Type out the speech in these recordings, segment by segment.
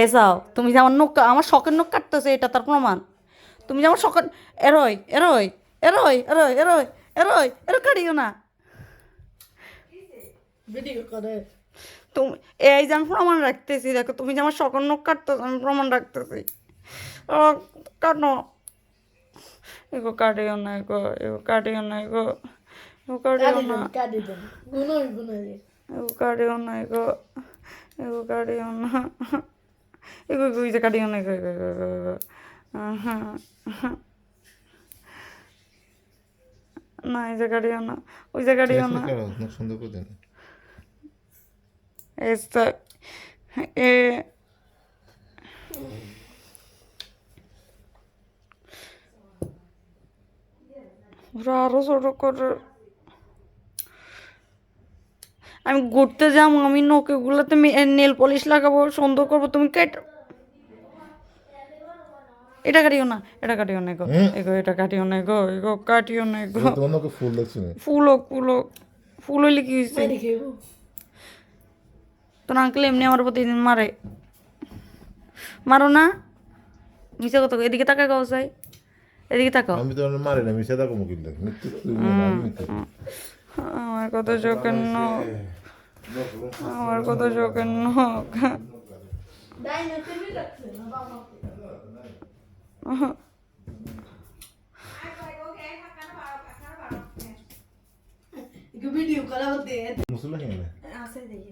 এ যাও তুমি যে আমার নখ আমার শখের নখ কাটতেছে এটা তার প্রমাণ। তুমি যে আমার শখের এরোই এরোই এরোই এরোই এরোই এরোই এরো কাটিও না। তুমি এই যে আমি প্রমাণ রাখতেছি দেখো তুমি যে আমার শখের নখ কাটতেছো আমি প্রমাণ রাখতেছি। কাটো। এগো কাটিও না এগো এগো কাটিও না এগো এগো কাটিও কাটি না। এগো কাটিও না এগো এগো কাটিও না। এই যে আহা, আহা। না এই না ওই যে না সুন্দর করে Esta. এ ওরা আরও ছোট করে আমি ঘুরতে যাব আমি নখেগুলোতে নেল পলিশ লাগাবো সুন্দর করব তুমি কেট এটা কাটিও না এটা কাটিও না গো এগো এটা কাটিও না গো এগো কাটিও না গো। তোমার মুখে ফুল দেখছি না ফুল হোক ফুল হইলে কি খেব তোর আঙ্কেল এমনি আমার প্রতিদিন মারে। মারো না। মিশে কত এদিকে তাকাই গাও চাই এদিকে তাকাও। আমি তো মারি না মিশে দেখ। মৃত্যু মৃত্যু আমার কত শোকের নখ। আমার কত শোকের নখ দাই না তুমি রাখছে না বাবা একটু ভিডিও করা হতে মুসুলা কেন আছে দেখি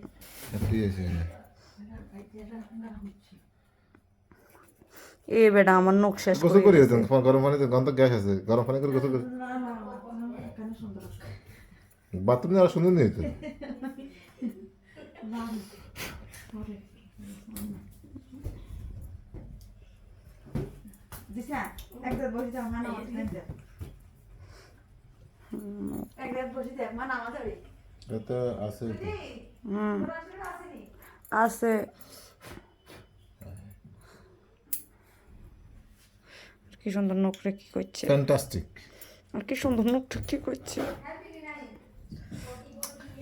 ঠিক আছে এ বেটা আমার নখ শেষ গোসল করি হয়েছেন গরম পানিতে গন্ধ গ্যাস আছে গরম পানি করে গোসল করি বাথরুম আর সুন্দর নেই তো দিশা বসে যাও বসে এটা আছে। তো। হুম। আছে কি সুন্দর নখটা কি করছে? ফ্যান্টাস্টিক আর কি সুন্দর নখটা কি করছে?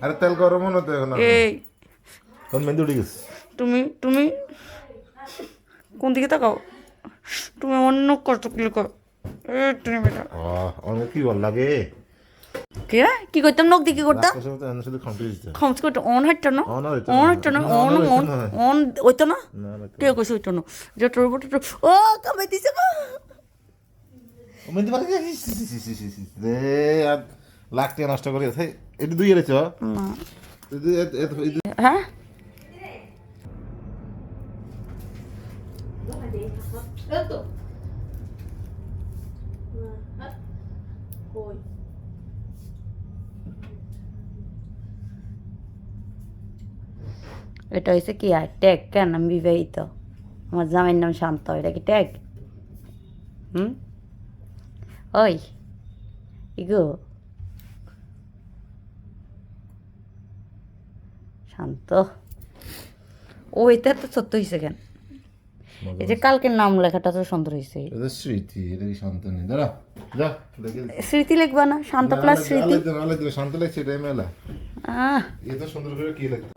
আরে তেল গরম হলো তো এখন এই। কোন মেহেন্দি উঠে গেছে। তুমি তুমি? কোন দিকে তাকাও? তুমি অন্য কষ্ট ক্লিক করো অনেক কি ভালো লাগে? কে? কি করতাম? নখ দিয়ে কি করতাম করতে অন না? অন অন না। অন অন। না। কে কইছে না? যে তোর উপর ও কামাই দিছে লাখ টাকা নষ্ট করে এটা দুই এটা- হ্যাঁ? তো কই এটা হয়েছে কি আর? ট্যাগ কেন? আমি বিবাহিত। আমার জামাইয়ের নাম শান্ত। এটা কি ট্যাগ হুম? ওই। ইগো। শান্ত। ও এটা তো সত্য হয়েছে কেন? এই যে কালকের নাম লেখাটা তো সুন্দর হয়েছে। এটা স্মৃতি এটা কি শান্ত নেই? দাঁড়া যা স্মৃতি লিখবা না শান্ত প্লাস স্মৃতি। শান্ত লেখছে এটা মেলা। এত সুন্দর করে কি লাগছে